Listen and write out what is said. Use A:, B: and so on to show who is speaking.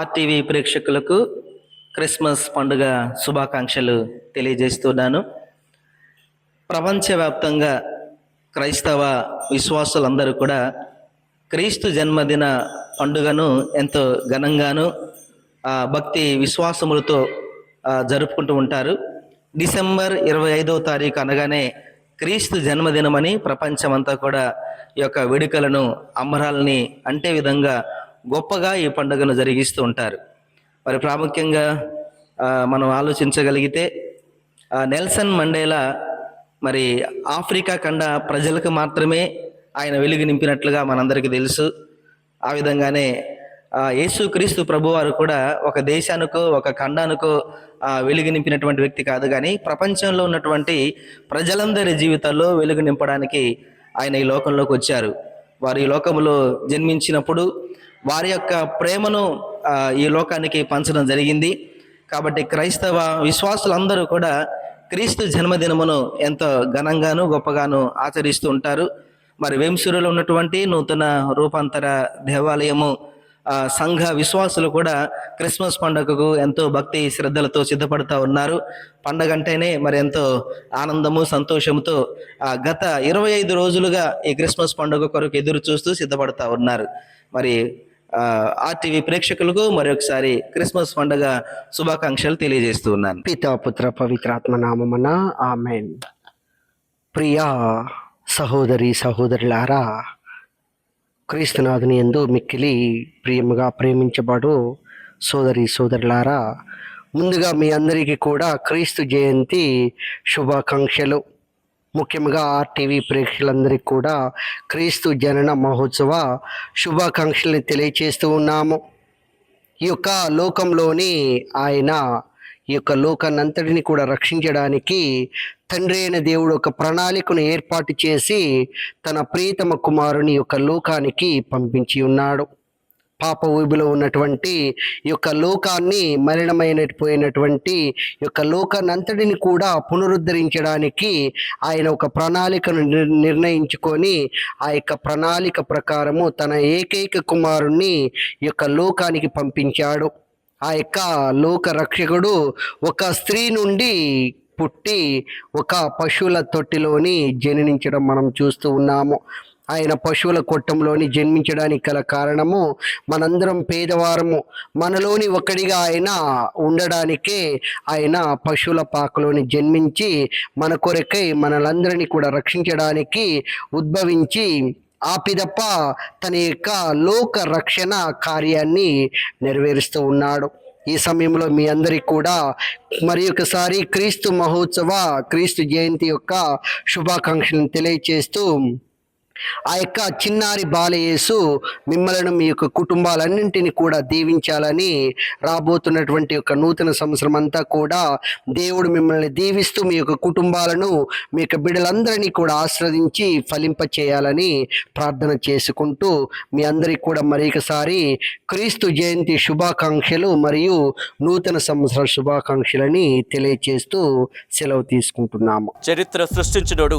A: RTV ప్రేక్షకులకు Christmas పండుగ శుభాకాంక్షలు తెలియజేస్తున్నాను. ప్రపంచవ్యాప్తంగా క్రైస్తవ విశ్వాసులందరూ కూడా క్రీస్తు జన్మదిన పండుగను ఎంతో ఘనంగాను భక్తి విశ్వాసములతో జరుపుకుంటూ ఉంటారు. డిసెంబర్ ఇరవై ఐదవ తారీఖు అనగానే క్రీస్తు జన్మదినమని ప్రపంచమంతా కూడా ఈ యొక్క వేడుకలను అంబరాలని అంటే విధంగా గొప్పగా ఈ పండుగను జరిగిస్తూ ఉంటారు. మరి ప్రాముఖ్యంగా మనం ఆలోచించగలిగితే నెల్సన్ మండేలా మరి ఆఫ్రికా ఖండ ప్రజలకు మాత్రమే ఆయన వెలుగు నింపినట్లుగా మనందరికీ తెలుసు. ఆ విధంగానే యేసుక్రీస్తు ప్రభువారు కూడా ఒక దేశానికో ఒక ఖండానికో వెలుగు నింపినటువంటి వ్యక్తి కాదు. కానీ ప్రపంచంలో ఉన్నటువంటి ప్రజలందరి జీవితాల్లో వెలుగు నింపడానికి ఆయన ఈ లోకంలోకి వచ్చారు. వారు ఈ జన్మించినప్పుడు వారి యొక్క ప్రేమను ఈ లోకానికి పంచడం జరిగింది. కాబట్టి క్రైస్తవ విశ్వాసులందరూ కూడా క్రీస్తు జన్మదినమును ఎంతో ఘనంగాను గొప్పగాను ఆచరిస్తూ ఉంటారు. మరి వెంసూరులో ఉన్నటువంటి నూతన రూపాంతర దేవాలయము సంఘ విశ్వాసులు కూడా క్రిస్మస్ పండుగకు ఎంతో భక్తి శ్రద్ధలతో సిద్ధపడుతూ ఉన్నారు. పండగ అంటేనే మరి ఎంతో ఆనందము సంతోషముతో గత ఇరవై ఐదు రోజులుగా ఈ క్రిస్మస్ పండుగ కొరకు ఎదురు చూస్తూ సిద్ధపడుతూ ఉన్నారు. మరి ఆర్టీవీ ప్రేక్షకులకు మరొకసారి క్రిస్మస్ పండుగ శుభాకాంక్షలు తెలియజేస్తూ ఉన్నాను.
B: పితాపుత్ర పవిత్రాత్మ నామమున ఆమెన్. ప్రియా సహోదరి సహోదరులారా క్రీస్తునాథుని ఎందు మిక్కిలి ప్రియముగా ప్రేమించబడు సోదరి సోదరులారా ముందుగా మీ అందరికీ కూడా క్రీస్తు జయంతి శుభాకాంక్షలు. ముఖ్యంగా ఆర్టీవీ ప్రేక్షకులందరికీ కూడా క్రీస్తు జనన మహోత్సవ శుభాకాంక్షల్ని తెలియచేస్తూ ఉన్నాము. ఈ యొక్క లోకంలోని ఆయన ఈ యొక్క లోకాన్నంతటిని కూడా రక్షించడానికి తండ్రి అయిన దేవుడు ఒక ప్రణాళికను ఏర్పాటు చేసి తన ప్రీతమ కుమారుని యొక్క లోకానికి పంపించి ఉన్నాడు. పాప ఊబిలో ఉన్నటువంటి ఈ యొక్క లోకాన్ని మలినమైనపోయినటువంటి ఈ యొక్క లోకాన్ని అంతటిని కూడా పునరుద్ధరించడానికి ఆయన ఒక ప్రణాళికను నిర్ణయించుకొని ఆ యొక్క ప్రణాళిక ప్రకారము తన ఏకైక కుమారుణ్ణి ఈ యొక్క లోకానికి పంపించాడు. ఆ యొక్క లోక రక్షకుడు ఒక స్త్రీ నుండి పుట్టి ఒక పశువుల తొట్టిలోని జననించడం మనం చూస్తూ ఉన్నాము. ఆయన పశువుల కొట్టంలోని జన్మించడానికి గల కారణము మనందరం పేదవారము. మనలోని ఒకడిగా ఆయన ఉండడానికే ఆయన పశువుల పాకలోని జన్మించి మన కొరకై మనలందరినీ కూడా రక్షించడానికి ఉద్భవించి ఆ పిదప్ప తన యొక్క లోక రక్షణ కార్యాన్ని నెరవేరుస్తూ ఉన్నాడు. ఈ సమయంలో మీ అందరికీ కూడా మరి ఒకసారి క్రీస్తు మహోత్సవ క్రీస్తు జయంతి యొక్క శుభాకాంక్షలను తెలియచేస్తూ ఆ యొక్క చిన్నారి బాలయేసు మిమ్మలను మీ యొక్క కుటుంబాలన్నింటినీ కూడా దీవించాలని రాబోతున్నటువంటి యొక్క నూతన సంవత్సరం అంతా కూడా దేవుడు మిమ్మల్ని దీవిస్తూ మీ యొక్క కుటుంబాలను మీ యొక్క బిడ్డలందరినీ కూడా ఆశ్రదించి ఫలింప చేయాలని ప్రార్థన చేసుకుంటూ మీ అందరికీ కూడా మరొకసారి క్రీస్తు జయంతి శుభాకాంక్షలు మరియు నూతన సంవత్సర శుభాకాంక్షలని తెలియచేస్తూ సెలవు తీసుకుంటున్నాము.
C: చరిత్ర సృష్టించినోడు